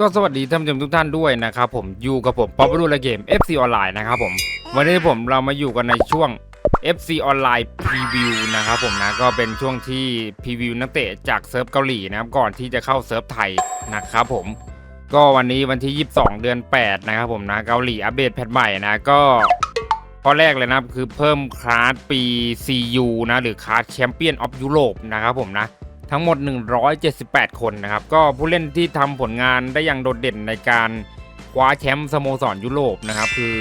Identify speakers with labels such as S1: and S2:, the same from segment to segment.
S1: ก็สวัสดีท่านผู้ชมทุกท่านด้วยนะครับผมอยู่กับผมป๊อปรูละเกม FC ออนไลน์นะครับผมวันนี้ผมเรามาอยู่กันในช่วง FC ออนไลน์พรีวิวนะครับผมนะก็เป็นช่วงที่พรีวิวนักเตะจากเซิร์ฟเกาหลีนะครับก่อนที่จะเข้าเซิร์ฟไทยนะครับผมก็วันนี้วันที่ 22 เดือน 8 นะครับผมนะเกาหลีอัปเดตแพทใหม่นะก็ข้อแรกเลยนะครับคือเพิ่มคลาสปี CU นะหรือคลาสแชมเปี้ยนออฟยุโรปนะครับผมนะ ทั้งหมด 178 คนนะครับ ก็ผู้เล่นที่ทำผลงานได้อย่างโดดเด่นในการคว้าแชมป์สโมสรยุโรปนะครับ คือ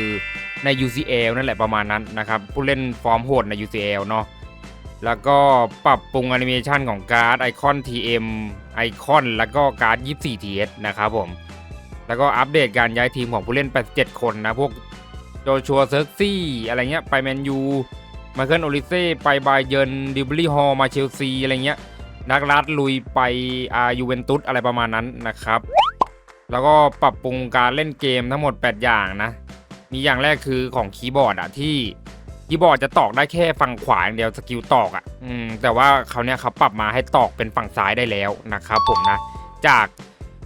S1: ใน UCL นั่นแหละประมาณนั้นนะครับ ผู้เล่นฟอร์มโหดใน UCL เนาะแล้วก็ปรับปรุงแอนิเมชันของการ์ดไอคอน TM ไอคอนแล้วก็การ์ด 24TS นะครับผม แล้วก็อัปเดตการย้ายทีมของผู้เล่น 87 คนนะ พวกโจชัวเซิร์กซี่อะไรเงี้ย ไปแมนยูไมเคิลโอลิเซ่ไปบาเยนดิบลีฮอลมาเชลซีอะไรเงี้ย นักรัดลุยไปอายูเวนตุสอะไรประมาณนั้นนะครับ แล้วก็ปรับปรุงการเล่นเกมทั้งหมด 8 อย่างนะ มีอย่างแรกคือของคีย์บอร์ดอะที่คีย์บอร์ดจะตอกได้แค่ฝั่งขวาอย่างเดียวสกิลตอกอะอืมแต่ว่าเขาเนี่ยเขาปรับมาให้ตอกเป็นฝั่งซ้ายได้แล้วนะครับผมนะ จาก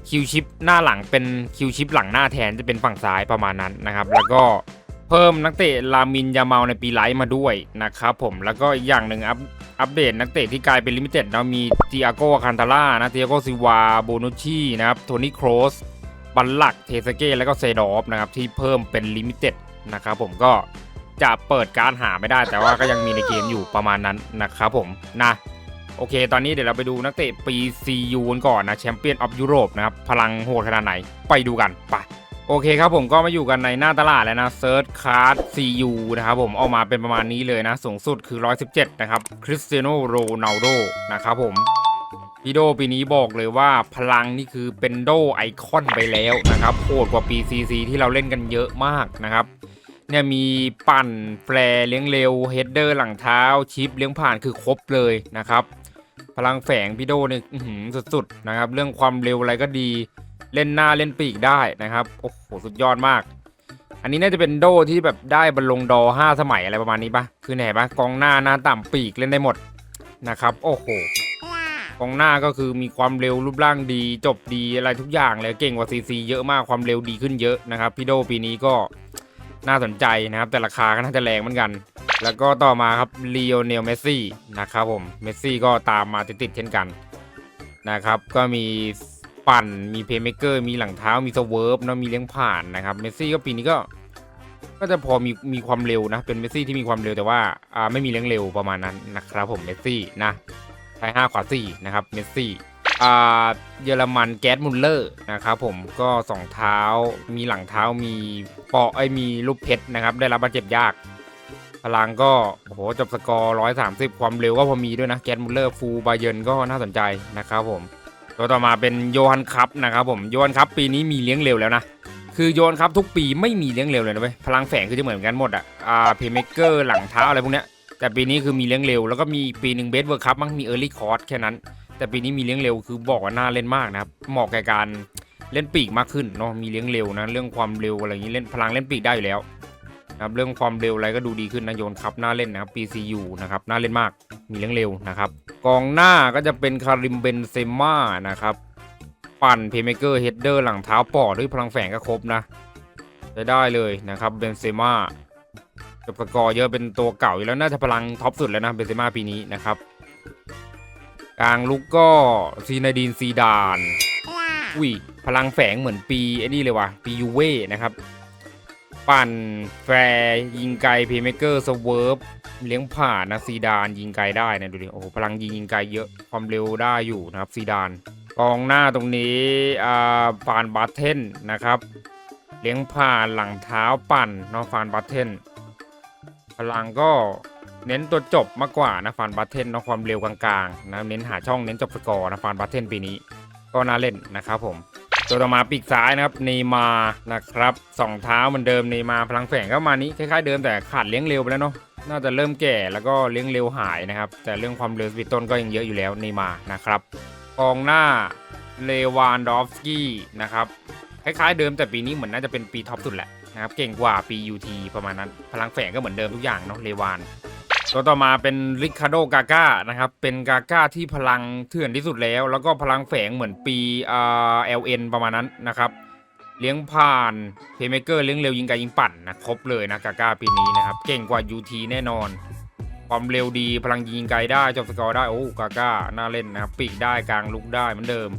S1: คิวชิปหน้าหลังเป็นคิวชิปหลังหน้าแทนจะเป็นฝั่งซ้ายประมาณนั้นนะครับ แล้วก็ เพิ่มนักเตะลามินยาเมาในปีไลท์มาด้วยนะครับผมแล้วก็อีกอย่างหนึ่งอัพอัปเดตนักเตะที่กลายเป็นลิมิเต็ดนะมีติอาโกคันตาร่านะติอาโกซิวาโบนุชชีนะครับโทนี่โครสบัลลักเทสเก้แล้วก็เซดอฟนะครับที่เพิ่มเป็นลิมิเต็ดนะครับผมก็จะเปิดการหาไม่ได้ แต่ว่าก็ยังมีในเกมอยู่ประมาณนั้นนะครับผมนะโอเค ตอนนี้เดี๋ยวเราไปดูนักเตะปี CU กันก่อนนะแชมเปี้ยนออฟยุโรปนะครับ พลังโหดขนาดไหน ไปดูกัน ไป โอเคครับผมก็มาอยู่กันในหน้าตลาดแล้วนะเซิร์ชคาร์ด CU นะครับผมออกมาเป็นประมาณนี้เลยนะ สูงสุดคือ 117 นะครับคริสเตียโนโรนัลโดนะครับผมพี่โดปีนี้บอกเลยว่าพลังนี่คือเป็นโดไอคอนไปแล้วนะครับโหดกว่าปี CC ที่เราเล่นกันเยอะมากนะครับเนี่ยมีปั่นแฟร์เลี้ยงเร็วเฮดเดอร์หลังเท้าชิปเลี้ยงผ่านคือครบเลยนะครับ พลังแฝงพี่โดเนี่ยสุดๆนะครับ เรื่องความเร็วอะไรก็ดี เล่นหน้าเล่นปีกได้นะครับ โอ้โห สุดยอดมาก อันนี้น่าจะเป็นโดที่แบบได้บรรลงดอ5สมัยอะไรประมาณนี้ปะคือไหนปะกองหน้าหน้าต่ำปีกเล่นได้หมดนะครับ โอ้โหกองหน้าก็คือมีความเร็วรูปร่างดี จบดีอะไรทุกอย่างเลยเก่งกว่าซีซีเยอะมากความเร็วดีขึ้นเยอะนะครับพี่โดปีนี้ก็น่าสนใจนะครับ แต่ราคาก็น่าจะแรงเหมือนกัน แล้วก็ต่อมาครับลีโอเนลเมสซี่นะครับผมเมสซี่ก็ตามมาติดๆเช่นกันนะครับ ก็มี ปั่น มีเพย์เมเกอร์ มีหลังเท้า มีสเวิร์ฟเนะมีเลี้ยงผ่านนะครับ เมสซี่ก็ปีนี้ก็ ก็จะพอมีมีความเร็วนะ เป็นเมสซี่ที่มีความเร็วแต่ว่าอ่าไม่มีเลี้ยงเร็วประมาณนั้นนะครับผม เมสซี่นะใช้5ขวา4นะครับ เมสซี่อ่าเยอรมันแก๊สมุลเลอร์นะครับผม ก็สองเท้า มีหลังเท้า มีปอไอมีลูกเพชรนะครับ ได้รับบาดเจ็บยาก พลังก็โอ้โหจบสกอร์130ความเร็วก็พอมีด้วยนะ แก๊สมุลเลอร์ฟูบาเยนก็น่าสนใจนะครับผม ตัวต่อมาเป็นโยฮันคัพนะครับผมโยฮันคัพปีนี้มีเลี้ยงเร็วแล้วนะคือโยฮันคัพทุกปีไม่มีเลี้ยงเร็วเลยนะเว้ยพลังแฝงคือจะเหมือนกันหมดอะอ่าเพย์เมเกอร์หลังเท้าอะไรพวกเนี้ยแต่ปีนี้คือมีเลี้ยงเร็วแล้วก็มีปีหนึ่งเบสเวิร์คัพมั้งมีเออร์ลี่คอร์สแค่นั้น แต่ปีนี้มีเลี้ยงเร็วคือบอกว่าน่าเล่นมากนะครับเหมาะแกับการเล่นปีกมากขึ้นเนาะมีเลี้ยงเร็วนะเรื่องความเร็วอะไรอย่างนี้เล่นพลังเล่นปีกได้อยู่แล้ว นะครับเรื่องความเร็วอะไรก็ดูดีขึ้นนะโยนคัพน่าเล่นนะครับ PCU นะครับน่าเล่นมากมีเลี้ยงเร็วนะครับกองหน้าก็จะเป็นคาริมเบนเซม่านะครับปั่นเพย์เมเกอร์เฮดเดอร์หลังเท้าปอดด้วยพลังแฝงก็ครบนะใช้ได้เลยนะครับเบนเซม่าจบสกอร์เยอะเป็นตัวเก่าอยู่แล้วน่าจะพลังท็อปสุดแล้วนะเบนเซม่าปีนี้นะครับกลางลุกก็ซีนาดีนซีดานอุ้ยพลังแฝงเหมือนปีไอ้นี่เลยว่ะปียูเว่นะครับ ปั่นแฟร์ยิงไกลเพย์เมเกอร์สเวิร์ฟเลี้ยงผ่านนะซีดานยิงไกลได้นะดูดิโอ้โหพลังยิงยิงไกลเยอะความเร็วได้อยู่นะครับซีดานกองหน้าตรงนี้อ่าฟานบัตเทนนะครับ เลี้ยงผ่านหลังเท้าปั่นเนาะฟานบัตเทนพลังก็เน้นตัวจบมากกว่านะฟานบัตเทนเนาะความเร็วกลางๆนะเน้นหาช่องเน้นจบสกอร์นะฟานบัตเทนปีนี้ก็น่าเล่นนะครับผม ตัวต่อมาปีกซ้ายนะครับเนมานะครับสองเท้าเหมือนเดิมเนมาพลังแฝงก็มานี้คล้ายๆเดิมแต่ขาดเลี้ยงเร็วไปแล้วเนาะน่าจะเริ่มแก่แล้วก็เลี้ยงเร็วหายนะครับ แต่เรื่องความเร็วสปีดต้นก็ยังเยอะอยู่แล้วเนมานะครับกองหน้าเลวานดอฟสกี้นะครับคล้ายๆเดิมแต่ปีนี้เหมือนน่าจะเป็นปีท็อปสุดแหละนะครับเก่งกว่าปี UT ประมาณนั้น พลังแฝงก็เหมือนเดิมทุกอย่างเนาะเลวาน ตัวต่อมาเป็นริคาโดกาก้านะครับ เป็นกาก้าที่พลังเถื่อนที่สุดแล้ว แล้วก็พลังแฝงเหมือนปีเอ่า LN ประมาณนั้นนะครับ เลี้ยงผ่านเพย์เมเกอร์เลี้ยงเร็วยิงไกลยิงปั่นนะครบเลยนะกาก้าปีนี้นะครับ เก่งกว่า UT แน่นอน ความเร็วดีพลังยิงไกลได้จบสกอร์ได้โอ้กาก้าน่าเล่นนะครับปีกได้กลางลุกได้เหมือนเดิม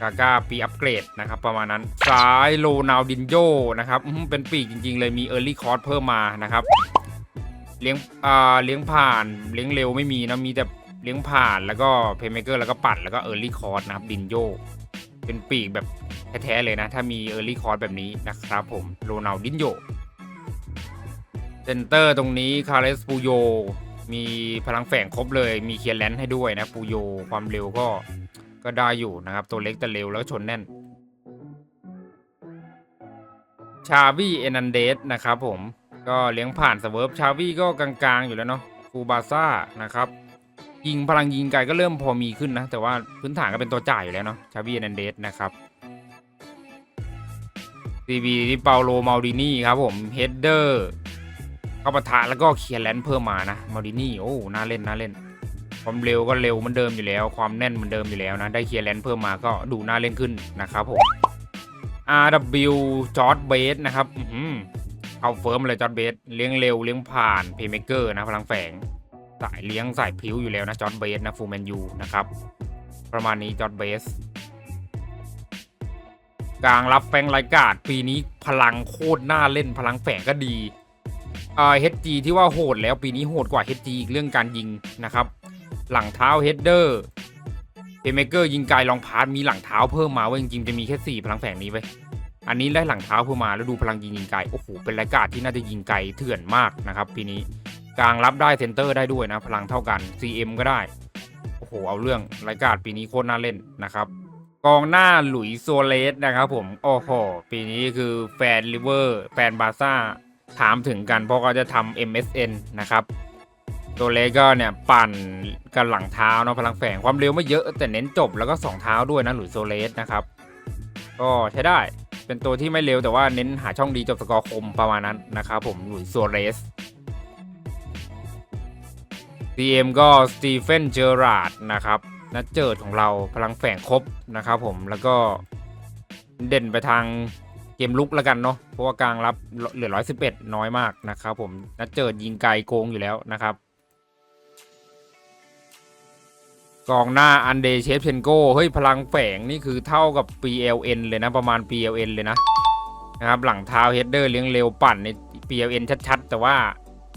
S1: กาก้าปีอัปเกรดนะครับประมาณนั้นซ้ายโลนาวดินโยนะครับเป็นปีกจริง ๆ เลยมีเออร์ลี่คอร์สเพิ่มมานะครับ เลี้ยงอ่าเลี้ยงผ่านเลี้ยงเร็วไม่มีนะมีแต่เลี้ยงผ่านแล้วก็เพย์เมเกอร์แล้วก็ปัดแล้วก็เออร์ลี่คอร์สนะครับดินโยเป็นปีกแบบแท้ๆเลยนะ ถ้ามีเออร์ลี่คอร์สแบบนี้นะครับผมโรนัลดินโยเซนเตอร์ตรงนี้คาร์เลสปูโยมีพลังแฝงครบเลยมีเคียร์แลนด์ให้ด้วยนะปูโยความเร็วก็ก็ได้อยู่นะครับ ตัวเล็กแต่เร็วแล้วชนแน่น ชาวีเอนันเดสนะครับผม ก็เลี้ยงผ่านสเวิร์ฟชาวีก็กลางๆ อยู่แล้วเนาะฟูบาซ่านะครับ ยิงพลังยิงไกลก็เริ่มพอมีขึ้นนะ แต่ว่าพื้นฐานก็เป็นตัวจ่ายอยู่แล้วเนาะชาวีเอนเดสนะครับซีบีที่เปาโลมาดินี่ครับผมเฮดเดอร์เข้าประทะแล้วก็เคลียร์แลนด์เพิ่มมานะมาดินี่โอ้น่าเล่นน่าเล่น ความเร็วก็เร็วเหมือนเดิมอยู่แล้ว ความแน่นเหมือนเดิมอยู่แล้วนะ ได้เคลียร์แลนด์เพิ่มมาก็ดูน่าเล่นขึ้นนะครับผม RW จอร์ดเบสนะครับ เอาเฟิร์มเลยจอร์ดเบสเลี้ยงเร็วเลี้ยงผ่านเพย์เมเกอร์นะพลังแฝงสายเลี้ยงสายผิวอยู่แล้วนะจอร์ดเบสนะฟูแมนยูนะครับประมาณนี้จอร์ดเบสกลางรับแฟงไรกาดปีนี้พลังโคตรน่าเล่นพลังแฝงก็ดีอ่า HG ที่ว่าโหดแล้วปีนี้โหดกว่า HG อีกเรื่องการยิงนะครับ หลังเท้าเฮดเดอร์เพย์เมเกอร์ยิงไกลลองพาร์ทมีหลังเท้าเพิ่มมาเว้ยจริงๆจะมีแค่สี่พลังแฝงนี้ไว้ อันนี้ได้หลังเท้าเพิ่มมาแล้วดูพลังยิงยิงไกลโอ้โหเป็นรายการที่น่าจะยิงไกลเถื่อนมากนะครับปีนี้กลางรับได้เซนเตอร์ได้ด้วยนะ พลังเท่ากัน CM ก็ได้โอ้โหเอาเรื่องรายการปีนี้โคตรน่าเล่นนะครับกองหน้าหลุยส์โซเลสนะครับผมโอ้โหปีนี้คือแฟนลิเวอร์แฟนบาร์ซ่าถามถึงกันเพราะเขาจะทำ MSN นะครับตัวเล็กก็เนี่ยปั่นกันหลังเท้าเนาะพลังแฝงความเร็วไม่เยอะแต่เน้นจบแล้วก็สองเท้าด้วยนะหลุยส์โซเลสนะครับ ก็ใช้ได้ เป็นตัวที่ไม่เร็วแต่ว่าเน้นหาช่องดีจบสกอร์คมประมาณนั้นนะครับผมหลุยส์โซเรส CM ก็สตีเฟนเจอราร์ดนะครับนัดเจิดของเราพลังแฝงครบนะครับผมแล้วก็เด่นไปทางเกมลุกแล้วกันเนาะเพราะว่ากลางรับเหลือ 111 น้อยมากนะครับผมนัดเจิดยิงไกลโกงอยู่แล้วนะครับ กองหน้าอันเดเชฟเชนโกเฮ้ยพลังแฝงนี่คือเท่ากับ PLN เลยนะประมาณ PLN เลยนะนะครับหลังเท้าเฮดเดอร์เลี้ยงเร็วปั่นใน PLN ชัดๆ แต่ว่า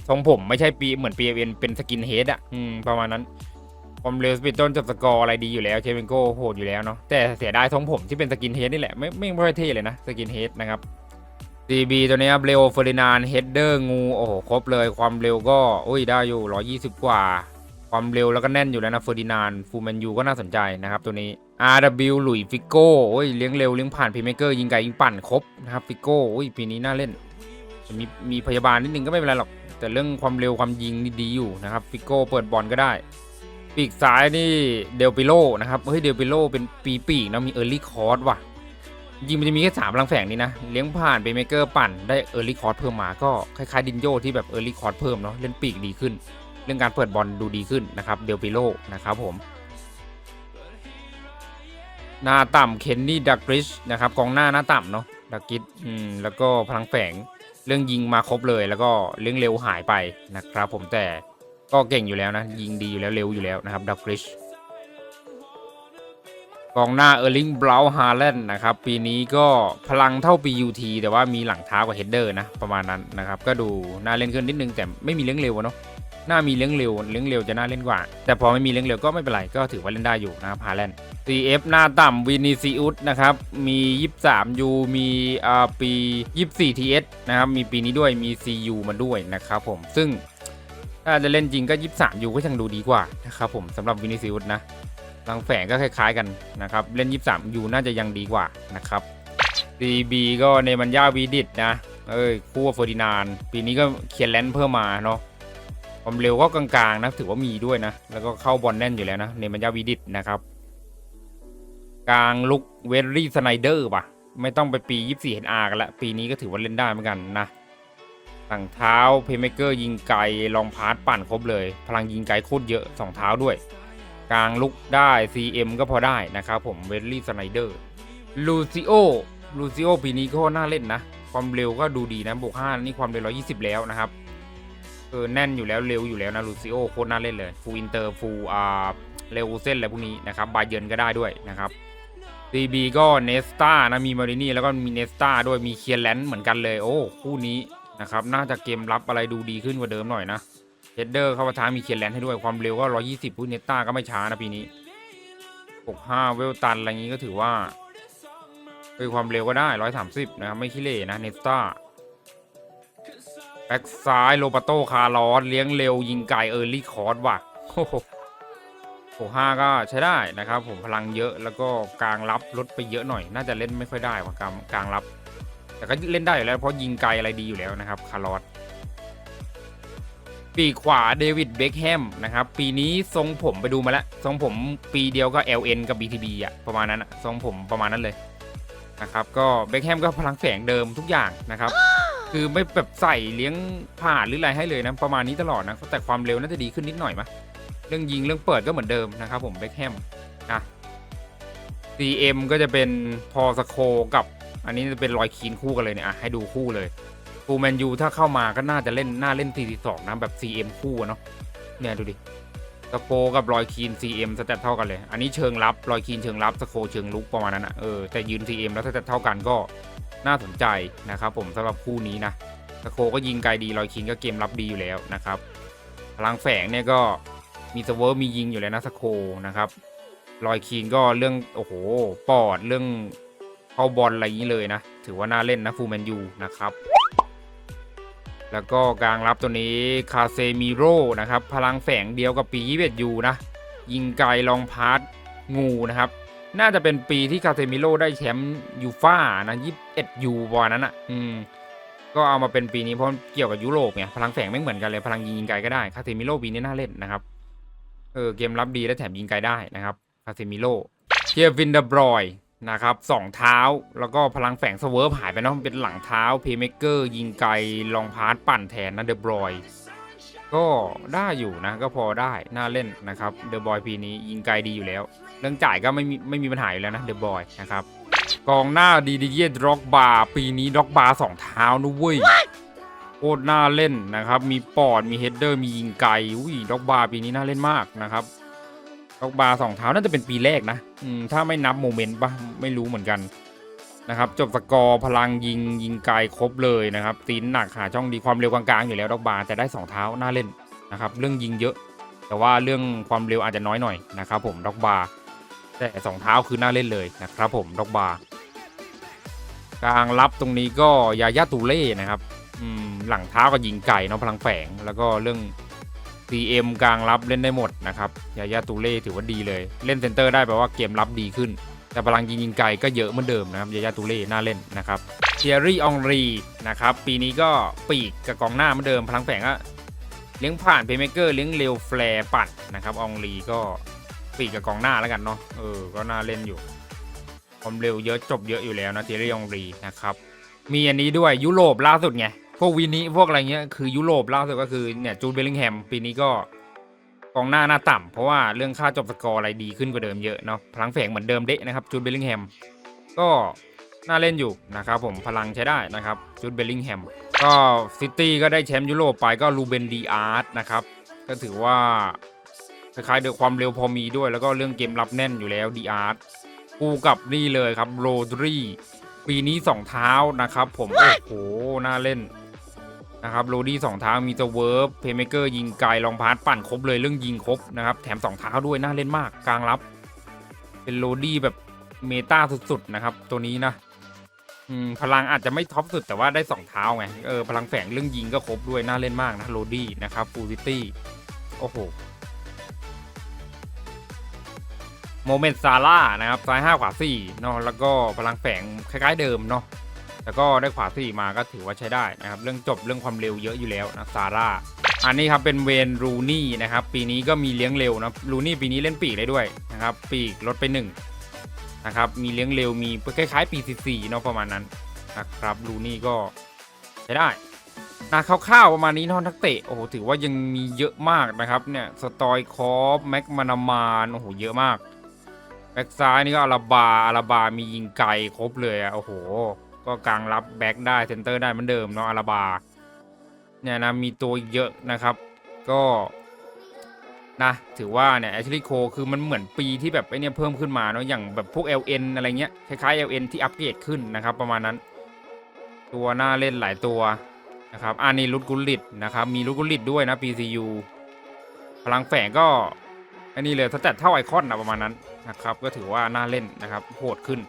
S1: ทรงผมไม่ใช่ปีเหมือน PLN เป็นสกินเฮดอะอืมประมาณนั้นความเร็วสปีดต้นจบสกอร์อะไรดีอยู่แล้วเชฟเชนโกโหดอยู่แล้วเนาะแต่เสียดายทรงผมที่เป็นสกินเฮดนี่แหละไม่ไม่ค่อยเท่เลยนะสกินเฮดนะครับ DB ตัวนี้ครับเร็วเฟอร์ดินานเฮดเดอร์งูโอ้โหครบเลยความเร็วก็อุ้ยได้อยู่ 120 กว่า ความเร็วแล้วก็แน่นอยู่แล้วนะเฟอร์ดินานฟูแมนยูก็น่าสนใจนะครับตัวนี้ RW หลุยฟิโก้โอ้ยเลี้ยงเร็วเลี้ยงผ่านพีเมเกอร์ยิงไกลยิงปั่นครบนะครับฟิโก้โอ้ยปีนี้น่าเล่นมีมีพยาบาลนิดนึงก็ไม่เป็นไรหรอก แต่เรื่องความเร็วความยิงนี่ดีอยู่นะครับฟิโก้เปิดบอลก็ได้ ปีกซ้ายนี่เดลปิโลนะครับเฮ้ยเดลปิโลเป็นปีปีกนะมีเออร์ลี่คอร์สว่ะยิงมันจะมีแค่สามลังแฝงนี้นะ เลี้ยงผ่านเบเมเกอร์ปั่นได้เออร์ลี่คอร์สเพิ่มมาก็คล้ายๆดินโยที่แบบเออร์ลี่คอร์สเพิ่มเนาะเล่นปีกดีขึ้น เรื่องการเปิดบอลดูดีขึ้นนะครับเดลปิโลนะครับผมหน้าต่ำเคนนี่ดักริชนะครับกองหน้าหน้าต่ำเนาะดักกิชอืมแล้วก็พลังแฝงเรื่องยิงมาครบเลย แล้วก็เรื่องเร็วหายไปนะครับ ผมแต่ก็เก่งอยู่แล้วนะยิงดีอยู่แล้วเร็วอยู่แล้วนะครับดักริชกองหน้าเออร์ลิงบราวฮาร์แลนด์นะครับปีนี้ก็พลังเท่าปี UT แต่ว่ามีหลังเท้ากว่าเฮดเดอร์นะประมาณนั้นนะครับก็ดูน่าเล่นขึ้นนิดนึงแต่ไม่มีเลี้ยงเร็วเนาะ น่ามีเลี้ยงเร็วเลี้ยงเร็วจะน่าเล่นกว่า แต่พอไม่มีเลี้ยงเร็วก็ไม่เป็นไรก็ถือว่าเล่นได้อยู่นะครับฮาแลนด์ CF หน้าต่ำวินิซิอุสนะครับมี 23 U มีอ่าปี 24 TS นะครับมีปีนี้ด้วยมี CU มาด้วยนะครับผมซึ่งถ้าจะเล่นจริงก็ 23 U ก็ยังดูดีกว่านะครับผมสำหรับวินิซิอุสนะหลังแฝงก็คล้ายๆกันนะครับเล่น 23อยู่น่าจะยังดีกว่านะครับ DB ก็เนมันยาวีดิตนะเอ้ยคู่เฟอร์ดินาน ปีนี้ก็เคียนแลนด์เพิ่มมาเนาะ ความเร็วก็กลางๆนะถือว่ามีด้วยนะ แล้วก็เข้าบอลแน่นอยู่แล้วนะเนมันยาวีดิตนะครับ กลางลุกเวลลี่สไนเดอร์ป่ะ ไม่ต้องไปปี 24 NR กันละ ปีนี้ก็ถือว่าเล่นได้เหมือนกันนะหลังเท้าเพย์เมเกอร์ยิงไกลลองพาร์ตปั่นครบเลย พลังยิงไกลโคตรเยอะสองเท้าด้วย กลางลุกได้ CM ก็พอได้นะครับผมเวลลี่สไนเดอร์ลูซิโอลูซิโอปีนี้ก็น่าเล่นนะ ความเร็วก็ดูดีนะบวก5นี่ความเร็ว120 แล้วนะครับ เออแน่นอยู่แล้วเร็วอยู่แล้วนะลูซิโอโคตรน่าเล่นเลยฟูอินเตอร์ฟูอ่าเร็วเส้นอะไรพวกนี้นะครับบาเยินก็ได้ด้วยนะครับ CB ก็เนสตานะมีมารินี่แล้วก็มีเนสตาด้วยมีเคียร์แลนด์เหมือนกันเลยโอ้คู่นี้นะครับน่าจะเกมรับอะไรดูดีขึ้นกว่าเดิมหน่อยนะเฮดเดอร์เข้ามาท้ามีเคียร์แลนด์ให้ด้วยความเร็วก็ 120พูดเนสตาก็ไม่ช้านะปีนี้65เวลตันอะไรงี้ก็ถือว่าคือความเร็วก็ได้ 130 นะครับไม่ขี้เหร่นะเนสตา แบ็กซ้ายโลปาโตคาร์ลอสเลี้ยงเร็วยิงไกลเออร์ลี่คอร์สว่ะโอ้โหโอ้ห้าก็ใช้ได้นะครับ ผมพลังเยอะแล้วก็กลางรับลดไปเยอะหน่อย น่าจะเล่นไม่ค่อยได้ว่ะกลางกลางรับ แต่ก็เล่นได้อยู่แล้วเพราะยิงไกลอะไรดีอยู่แล้วนะครับคาร์ลอสปีขวาเดวิดเบคแฮมนะครับปีนี้ทรงผมไปดูมาแล้วทรงผมปีเดียวก็ LN กับ BTB อะประมาณนั้นอะทรงผมประมาณนั้นเลยนะครับก็เบคแฮมก็พลังแฝงเดิมทุกอย่างนะครับ คือไม่แบบใส่เลี้ยงผ่านหรืออะไรให้เลยนะ ประมาณนี้ตลอดนะ แต่ความเร็วน่าจะดีขึ้นนิดหน่อยมะเรื่องยิงเรื่องเปิดก็เหมือนเดิมนะครับผมเบคแฮมอะ CM ก็จะเป็นพอสโคกับ อันนี้จะเป็นรอยคีนคู่กันเลยเนี่ยอะให้ดูคู่เลยฟูแมนยูถ้าเข้ามาก็น่าจะเล่นน่าเล่น 4-2 นะแบบ CM คู่เนาะเนี่ยดูดิสโคกับรอยคีน CM สเตตเท่ากันเลย อันนี้เชิงรับรอยคีนเชิงรับสโคเชิงลุกประมาณนั้นอะเออแต่ยืน CM แล้วสเตตเท่ากันก็ น่าสนใจนะครับผมสำหรับคู่นี้นะสโคก็ยิงไกลดีรอยคีนก็เกมรับดีอยู่แล้วนะครับ พลังแฝงเนี่ยก็มีสเวิร์มียิงอยู่แล้วนะสโคนะครับลอยคีนก็เรื่องโอ้โหปอดเรื่องเข้าบอลอะไรอย่างนี้เลยนะ ถือว่าน่าเล่นนะฟูแมนยูนะครับ แล้วก็กลางรับตัวนี้คาเซมิโร่นะครับ พลังแฝงเดียวกับปี21ยูนะ ยิงไกลลองพาร์ทงูนะครับ น่าจะเป็นปีที่คาเซมิโร่ได้แชมป์ยูฟ่านะ21ยูวันนั้นอะ อืม ก็เอามาเป็นปีนี้เพราะเกี่ยวกับยุโรปไงพลังแฝงไม่เหมือนกันเลยพลังยิงไกลก็ได้คาเซมิโร่ปีนี้น่าเล่นนะครับเออเกมรับดีและแถมยิงไกลได้นะครับคาเซมิโร่เคียวินเดบรอยนะครับสองเท้าแล้วก็พลังแฝงสเวิร์ฟหายไปเนาะเป็นหลังเท้าเพย์เมเกอร์ยิงไกลลองพาร์ตปั่นแทนนะเดบรอยก็ได้อยู่นะก็พอได้น่าเล่นนะครับเดบอยปีนี้ยิงไกลดีอยู่แล้ว เรื่องจ่ายก็ไม่มีไม่มีปัญหาอยู่แล้วนะเดบอยนะครับกองหน้าดีดีเยด็อกบาร์ปีนี้ด็อกบาร์สองเท้านะเว้ยโคตรน่าเล่นนะครับ มีปอดมีเฮดเดอร์มียิงไกลอุ้ยด็อกบาร์ปีนี้น่าเล่นมากนะครับด็อกบาร์สองเท้าน่าจะเป็นปีแรกนะอืมถ้าไม่นับโมเมนต์ปะไม่รู้เหมือนกันนะครับจบสกอร์พลังยิงยิงไกลครบเลยนะครับตีนหนักหาช่องดีความเร็วกลางๆอยู่แล้วด็อกบาร์แต่ได้สองเท้าน่าเล่นนะครับเรื่องยิงเยอะ แต่ว่าเรื่องความเร็วอาจจะน้อยหน่อยนะครับผมด็อกบาร์ แต่สองเท้าคือน่าเล่นเลยนะครับผมด็อกบาร์กลางรับตรงนี้ก็ยายาตูเล่นะครับหลังเท้าก็ยิงไก่เนาะพลังแฝงแล้วก็เรื่อง CM กลางรับเล่นได้หมดนะครับยายาตูเล่ถือว่าดีเลย เล่นเซนเตอร์ได้แปลว่าเกมรับดีขึ้น แต่พลังยิงยิงไกลก็เยอะเหมือนเดิมนะครับยายาตูเล่น่าเล่นนะครับเทียรี่องรีนะครับปีนี้ก็ปีกกับกองหน้าเหมือนเดิมพลังแฝงก็เลี้ยงผ่านเพย์เมเกอร์เลี้ยงเร็วแฟร์ปัดนะครับองรีก็ ปีกกับกองหน้าแล้วกันเนาะเออก็น่าเล่นอยู่ความเร็วเยอะจบเยอะอยู่แล้วนะเทเรยองรีนะครับมีอันนี้ด้วยยุโรปล่าสุดไงพวกวินิพวกอะไรเงี้ยคือยุโรปล่าสุดก็คือเนี่ยจูดเบลลิงแฮมปีนี้ก็กองหน้าหน้าต่ำเพราะว่าเรื่องค่าจบสกอร์อะไรดีขึ้นกว่าเดิมเยอะเนาะพลังแฝงเหมือนเดิมเดะนะครับจูดเบลลิงแฮมก็น่าเล่นอยู่นะครับผมพลังใช้ได้นะครับจูดเบลลิงแฮมก็ซิตี้ก็ได้แชมป์ยุโรปไปก็ลูเบนดีอาร์ตนะครับก็ถือว่า คล้ายๆเดือความเร็วพอมีด้วย แล้วก็เรื่องเกมรับแน่นอยู่แล้วดีอาร์ตคู่กับนี่เลยครับโรดรีปีนี้สองเท้านะครับ ผม โอ้โห น่าเล่นนะครับโรดี้สองเท้ามีตัวเวิร์ฟเพย์เมเกอร์ยิงไกลลองพาร์ตปั่นครบเลยเรื่องยิงครบนะครับ แถมสองเท้าด้วยน่าเล่นมากกลางรับ เป็นโรดี้แบบเมตาสุดๆนะครับ ตัวนี้นะอืมพลังอาจจะไม่ท็อปสุดแต่ว่าได้สองเท้าไงเออพลังแฝงเรื่องยิงก็ครบด้วยน่าเล่นมากนะโรดี้นะครับฟูซิตี้โอ้โห โมเมนต์ซาร่านะครับซ้าย 5 ขวา4เนาะแล้วก็พลังแฝงคล้ายๆเดิมเนาะแต่ก็ได้ขวา 4 มาก็ถือว่าใช้ได้นะครับ เรื่องจบเรื่องความเร็วเยอะอยู่แล้วนะซาร่าอันนี้ครับเป็นเวนรูนี่นะครับ ปีนี้ก็มีเลี้ยงเร็วนะรูนี่ปีนี้เล่นปีกได้ด้วยนะครับ ปีกลดไป1นะครับมีเลี้ยงเร็วมีคล้ายๆปี44เนาะประมาณนั้นนะครับรูนี่ก็ใช้ได้นะคร่าวๆประมาณนี้เนอะนักเตะโอ้โหถือว่ายังมีเยอะมากนะครับเนี่ยสตอยคอฟแม็กมานามานโอ้โหเยอะมาก แบ็กซ้ายนี่ก็อาราบาอาราบามียิงไกลครบเลยอะโอ้โห ก็กลางรับแบ็กได้เซนเตอร์ได้เหมือนเดิมเนาะอาราบาเนี่ยนะมีตัวเยอะนะครับ ก็นะถือว่าเนี่ยแอชลีย์โคคือมันเหมือนปีที่แบบไอเนี่ยเพิ่มขึ้นมาเนาะอย่างแบบพวก LN อะไรเงี้ยคล้ายๆ LN ที่อัปเกรดขึ้นนะครับประมาณนั้น ตัวหน้าเล่นหลายตัวนะครับอันนี้ลุดกุลิตนะครับมีลุดกุลิตด้วยนะ PCU พลังแฝงก็อันนี้เลยถ้าแต่เท่าไอคอนนะประมาณนั้น นะครับก็ถือว่าน่าเล่นนะครับโหดขึ้น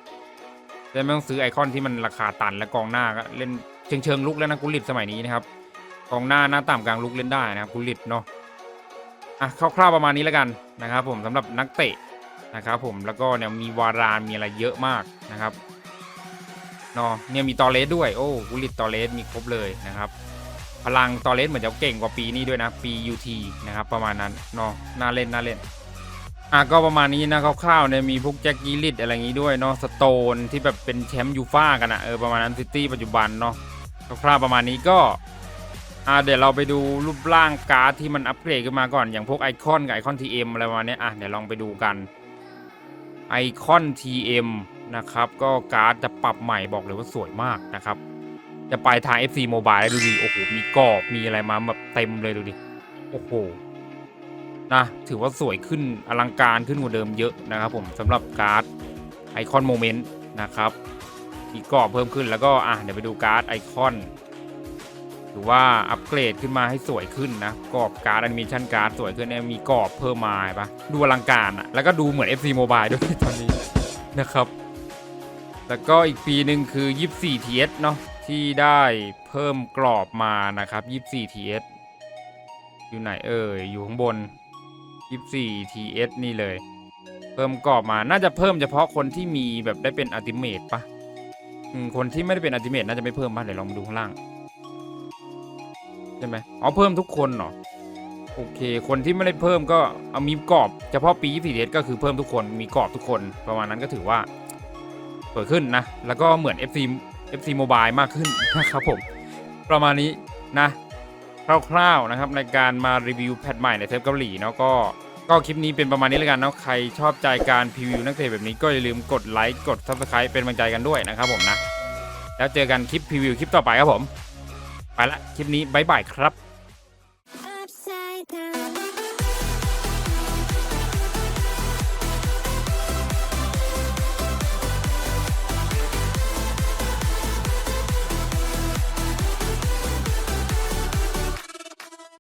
S1: แต่ไม่ต้องซื้อไอคอนที่มันราคาตันและกองหน้าก็เล่นเชิงเชิงลุกแล้วนะกุลิตสมัยนี้นะครับกองหน้าหน้าต่ำกลางลุกเล่นได้นะครับกุลิตเนาะอะคร่าวๆประมาณนี้แล้วกันนะครับ ผมสำหรับนักเตะนะครับ ผมแล้วก็เนี่ยมีวารานมีอะไรเยอะมากนะครับเนาะเนี่ยมีตอเลสด้วยโอ้กุลิตตอเลสมีครบเลยนะครับ พลังตอเลสเหมือนจะเก่งกว่าปีนี้ด้วยนะปี UT นะครับประมาณนั้นเนาะน่าเล่นน่าเล่น อะก็ประมาณนี้นะคร่าวๆเนี่ยมีพวกแจ็คกี้ลิดอะไรอย่างงี้ด้วยเนาะสโตนที่แบบเป็นแชมป์ยูฟ่ากันอะเออประมาณนั้นซิตี้ปัจจุบันเนาะคร่าวๆประมาณนี้ก็อะเดี๋ยวเราไปดูรูปร่างการ์ดที่มันอัปเกรดขึ้นมาก่อนอย่างพวกไอคอนกับไอคอนทีเอ็มอะไรประมาณเนี้ยอะเดี๋ยวลองไปดูกันไอคอน TM นะครับก็การ์ดจะปรับใหม่บอกเลยว่าสวยมากนะครับ จะไปทาง FC Mobile แล้ดูดิโอ้โหมีกรอบมีอะไรมาแบบเต็มเลยดูดิโอ้โห นะถือว่าสวยขึ้นอลังการขึ้นกว่าเดิมเยอะนะครับผมสำหรับการ์ดไอคอนโมเมนต์นะครับมีกรอบเพิ่มขึ้นแล้วก็อะเดี๋ยวไปดูการ์ดไอคอนถือว่าอัปเกรดขึ้นมาให้สวยขึ้นนะกรอบการ์ดแอนิเมชันการ์ดสวยขึ้นเนี่ยมีกรอบเพิ่มมาปะดูอลังการอะแล้วก็ดูเหมือน FC Mobile ด้วยตอนนี้นะครับแล้วก็อีกปีหนึ่งคือ 24 TS เนาะที่ได้เพิ่มกรอบมานะครับ 24 TS อยู่ไหนเอ่ยอยู่ข้างบน 24 TS นี่เลย เพิ่มกรอบมาน่าจะเพิ่มเฉพาะคนที่มีแบบได้เป็นอัติเม e ปะคนที่ไม่ได้เป็นอัติเม e น่าจะไม่เพิ่มปะเดี๋ยวลองมาดูข้างล่างใช่ไหมอ๋อเพิ่มทุกคนเหรอโอเค คนที่ไม่ได้เพิ่มก็เอามีกรอบเฉพาะปี24 TS ก็คือเพิ่มทุกคนมีกรอบทุกคนประมาณนั้นก็ถือว่าสวยขึ้นนะ แล้วก็เหมือน FC FC Mobile มากขึ้นนะครับผม ประมาณนี้นะ คร่าวๆนะครับในการมารีวิวแพทใหม่ในเทปเกาหลีเนาะก็ ก็คลิปนี้เป็นประมาณนี้แล้วกันเนาะใครชอบใจการพรีวิวนักเตะแบบนี้ก็อย่าลืมกดไลค์กด s u b สไครป์เป็นกำลังใจกันด้วยนะครับผมนะ แล้วเจอกันคลิปพรีวิวคลิปต่อไปครับผม ไปละคลิปนี้บ๊ายบายครับ